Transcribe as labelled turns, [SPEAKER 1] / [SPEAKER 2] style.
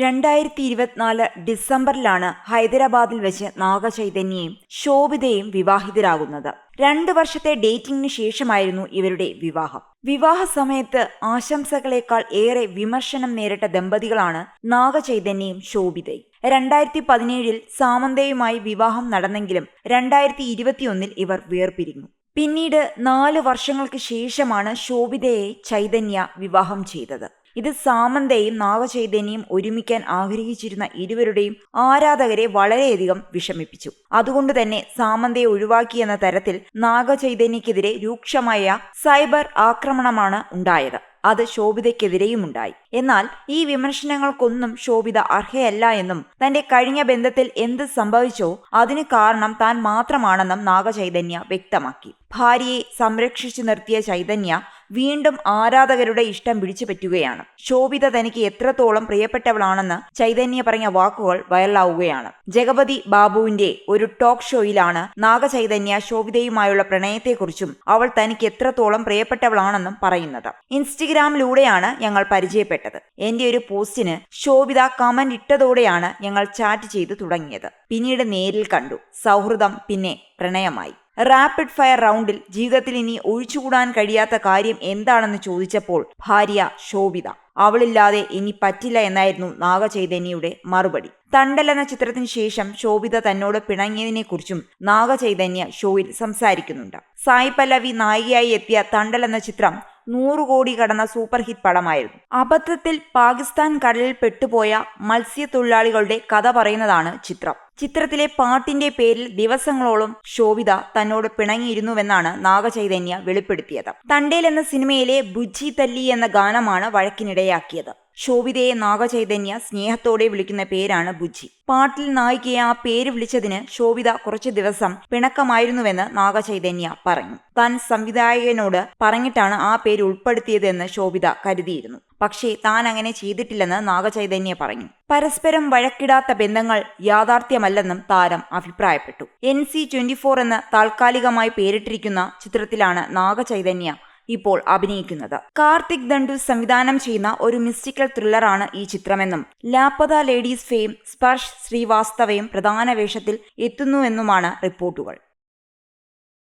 [SPEAKER 1] രണ്ടായിരത്തി ഇരുപത്തിനാല് ഡിസംബറിലാണ് ഹൈദരാബാദിൽ വെച്ച് നാഗചൈതന്യയും ശോഭിതയും വിവാഹിതരാകുന്നത്. രണ്ട് വർഷത്തെ ഡേറ്റിംഗിന് ശേഷമായിരുന്നു ഇവരുടെ വിവാഹം. വിവാഹ സമയത്ത് ആശംസകളേക്കാൾ ഏറെ വിമർശനം നേരിട്ട ദമ്പതികളാണ് നാഗചൈതന്യയും ശോഭിതയും. രണ്ടായിരത്തി പതിനേഴിൽ സാമന്തയുമായി വിവാഹം നടന്നെങ്കിലും രണ്ടായിരത്തി ഇരുപത്തിയൊന്നിൽ ഇവർ വേർപിരിഞ്ഞു. പിന്നീട് നാല് വർഷങ്ങൾക്ക് ശേഷമാണ് ശോഭിതയെ ചൈതന്യ വിവാഹം ചെയ്തത്. ഇത് സാമന്തയും നാഗചൈതന്യയും ഒരുമിക്കാൻ ആഗ്രഹിച്ചിരുന്ന ഇരുവരുടെയും ആരാധകരെ വളരെയധികം വിഷമിപ്പിച്ചു. അതുകൊണ്ട് തന്നെ സാമന്തയെ ഒഴിവാക്കിയെന്ന തരത്തിൽ നാഗചൈതന്യക്കെതിരെ രൂക്ഷമായ സൈബർ ആക്രമണമാണ് ഉണ്ടായത്. അത് ശോഭിതയ്ക്കെതിരെയും ഉണ്ടായി എന്നാൽ ഈ വിമർശനങ്ങൾക്കൊന്നും ശോഭിത അർഹയല്ല എന്നും തന്റെ കഴിഞ്ഞ ബന്ധത്തിൽ എന്ത് സംഭവിച്ചോ അതിന് കാരണം താൻ മാത്രമാണെന്നും നാഗചൈതന്യ വ്യക്തമാക്കി. ഭാര്യയെ സംരക്ഷിച്ചു നിർത്തിയ ചൈതന്യ വീണ്ടും ആരാധകരുടെ ഇഷ്ടം പിടിച്ചു പറ്റുകയാണ്. ശോഭിത തനിക്ക് എത്രത്തോളം പ്രിയപ്പെട്ടവളാണെന്ന് ചൈതന്യ പറഞ്ഞ വാക്കുകൾ വൈറലാവുകയാണ് ജഗപതി ബാബുവിന്റെ ഒരു ടോക്ക് ഷോയിലാണ് നാഗചൈതന്യ ശോഭിതയുമായുള്ള പ്രണയത്തെക്കുറിച്ചും അവൾ തനിക്ക് എത്രത്തോളം പ്രിയപ്പെട്ടവളാണെന്നും പറയുന്നത്. ഇൻസ്റ്റഗ്രാമിലൂടെയാണ് ഞങ്ങൾ പരിചയപ്പെട്ടത്. എന്റെ ഒരു പോസ്റ്റിന് ശോഭിത കമന്റ് ഇട്ടതോടെയാണ് ഞങ്ങൾ ചാറ്റ് ചെയ്തു തുടങ്ങിയത്. പിന്നീട് നേരിൽ കണ്ടു. സൗഹൃദം പിന്നെ പ്രണയമായി. റാപ്പിഡ് ഫയർ റൗണ്ടിൽ ജീവിതത്തിൽ ഇനി ഒഴിച്ചുകൂടാൻ കഴിയാത്ത കാര്യം എന്താണെന്ന് ചോദിച്ചപ്പോൾ ഭാര്യ ശോഭിത. അവളില്ലാതെ ഇനി പറ്റില്ല എന്നായിരുന്നു നാഗചൈതന്യയുടെ മറുപടി. തണ്ടൽ എന്ന ചിത്രത്തിന് ശേഷം ശോഭിത തന്നോട് പിണങ്ങിയതിനെക്കുറിച്ചും നാഗചൈതന്യ ഷോയിൽ സംസാരിക്കുന്നുണ്ട്. സായി പല്ലവി നായികയായി എത്തിയ തണ്ടൽ എന്ന ചിത്രം നൂറ് കോടി കടന്ന സൂപ്പർ ഹിറ്റ് പടമായിരുന്നു. അബദ്ധത്തിൽ പാകിസ്ഥാൻ കടലിൽ പെട്ടുപോയ മത്സ്യത്തൊഴിലാളികളുടെ കഥ പറയുന്നതാണ് ചിത്രം. ചിത്രത്തിലെ പാട്ടിന്റെ പേരിൽ ദിവസങ്ങളോളം ശോഭിത തന്നോട് പിണങ്ങിയിരുന്നുവെന്നാണ് നാഗചൈതന്യ വെളിപ്പെടുത്തിയത്. തണ്ടേൽ എന്ന സിനിമയിലെ ബുജി തല്ലി എന്ന ഗാനമാണ് വഴക്കിനിടയാക്കിയത്. ശോഭിതയെ നാഗചൈതന്യ സ്നേഹത്തോടെ വിളിക്കുന്ന പേരാണ് ബുജ്ജി. പാട്ടിൽ നായികയെ ആ പേര് വിളിച്ചതിന് ശോഭിത കുറച്ചു ദിവസം പിണക്കമായിരുന്നുവെന്ന് നാഗചൈതന്യ പറഞ്ഞു. താൻ സംവിധായകനോട് പറഞ്ഞിട്ടാണ് ആ പേര് ഉൾപ്പെടുത്തിയതെന്ന് ശോഭിത കരുതിയിരുന്നു. പക്ഷേ താൻ അങ്ങനെ ചെയ്തിട്ടില്ലെന്ന് നാഗചൈതന്യ പറഞ്ഞു. പരസ്പരം വഴക്കിടാത്ത ബന്ധങ്ങൾ യാഥാർത്ഥ്യമല്ലെന്നും താരം അഭിപ്രായപ്പെട്ടു. എൻ സി ട്വന്റി ഫോർ എന്ന് താൽക്കാലികമായി പേരിട്ടിരിക്കുന്ന ചിത്രത്തിലാണ് നാഗചൈതന്യ ഇപ്പോൾ അഭിനയിക്കുന്നത്. കാർത്തിക് ദണ്ഡു സംവിധാനം ചെയ്യുന്ന ഒരു മിസ്റ്റിക്കൽ ത്രില്ലറാണ് ഈ ചിത്രമെന്നും ലാപ്പത ലേഡീസ് ഫെയിം സ്പർശ് ശ്രീവാസ്തവയും പ്രധാന വേഷത്തിൽ എത്തുന്നുവെന്നുമാണ് റിപ്പോർട്ടുകൾ.